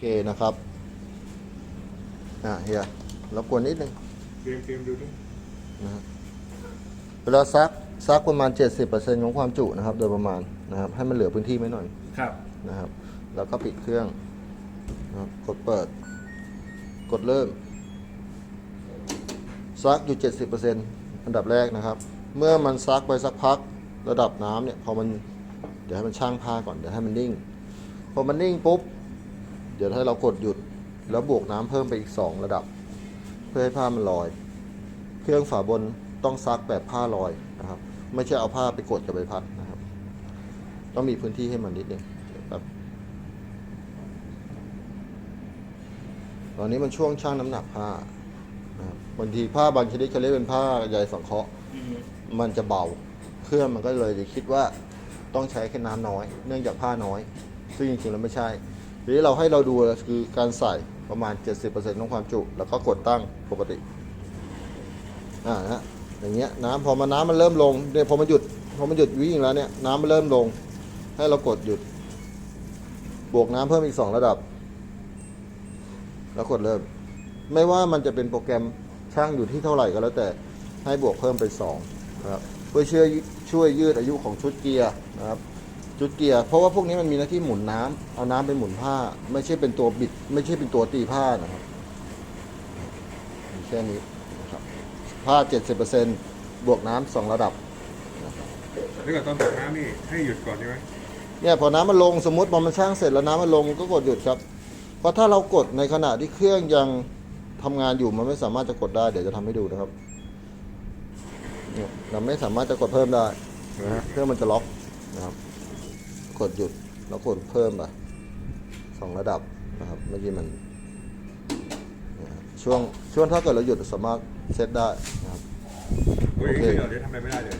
เคนะครับ อะเฮียรบกวนนิดนึงเตรียมเตรียมดูด้วยนะครับเวลาซักซักประมาณ 70%ของความจุนะครับ โดยประมาณนะครับ ให้มันเหลือพื้นที่ไว้หน่อยครับ นะครับ แล้วก็ปิดเครื่องนะครับกดเปิด กดเริ่ม ซักอยู่ 70%อันดับแรกนะครับ เมื่อมันซักไปสักพักระดับน้ำเนี่ยพอมันเดี๋ยวให้มันช่างผ้าก่อนเดี๋ยวให้มันนิ่ง พอมันนิ่งปุ๊บเดี๋ยวให้เรากดหยุดแล้วบวกน้ำเพิ่มไปอีก 2 ระดับ เพื่อให้ผ้ามันลอย เครื่องฝาบนต้องซักแบบผ้าลอยนะครับ ไม่ใช่เอาผ้าไปกดกับใบพัดนะครับ ต้องมีพื้นที่ให้มันนิดนึงครับตอนนี้มันช่วงชั่งน้ำหนักผ้าบางทีผ้าบางชนิดเขาเรียกเป็นผ้าใยสังเคราะห์มันจะเบาเครื่องมันก็เลยคิดว่าต้องใช้แค่น้ำน้อย เนื่องจากผ้าน้อย ซึ่งจริงๆแล้วไม่ใช่ ทีนี้เราให้เราดูคือการใส่ประมาณ 70%ของความจุ แล้วก็กดตั้งปกติ อ่านะอย่างเงี้ยน้ำพอมาน้ำมันเริ่มลงเนี่ยพอมันหยุดพอมันหยุดวิ่งแล้วเนี่ยน้ำมันเริ่มลง ให้เรากดหยุด บวกน้ำเพิ่มอีกสองระดับ แล้วกดเริ่ม ไม่ว่ามันจะเป็นโปรแกรมช่างอยู่ที่เท่าไหร่ก็แล้วแต่ให้บวกเพิ่มไปสองนะครับเพื่อช่วยช่วยยืดอายุของชุดเกียร์นะครับ ชุดเกียร์เพราะว่าพวกนี้มันมีหน้าที่หมุนน้ำเอาน้ำไปหมุนผ้า ไม่ใช่เป็นตัวบิด ไม่ใช่เป็นตัวตีผ้านะครับมีแค่นี้นะครับผ้า 70%บวกน้ำสองระดับถ้าเกิดตอนตกน้ำนี่ให้หยุดก่อนใช่ไหมเนี่ยพอน้ำมันลงสมมติพอมันช่างเสร็จแล้วน้ำมันลงก็กดหยุดครับ เพราะถ้าเรากดในขณะที่เครื่องยังทำงานอยู่มันไม่สามารถจะกดได้ เดี๋ยวจะทำให้ดูนะครับเนี่ยเราไม่สามารถจะกดเพิ่มได้นะฮะเครื่องมันจะล็อกนะครับ กดหยุดแล้วกดเพิ่มไปสองระดับนะครับเมื่อกี้มันเนี่ยครับช่วงช่วงถ้าเกิดเราหยุดสามารถเซตได้นะครับโอ้ยโอเคเดี๋ยวเดี๋ยวทำอะไรไม่ได้เลย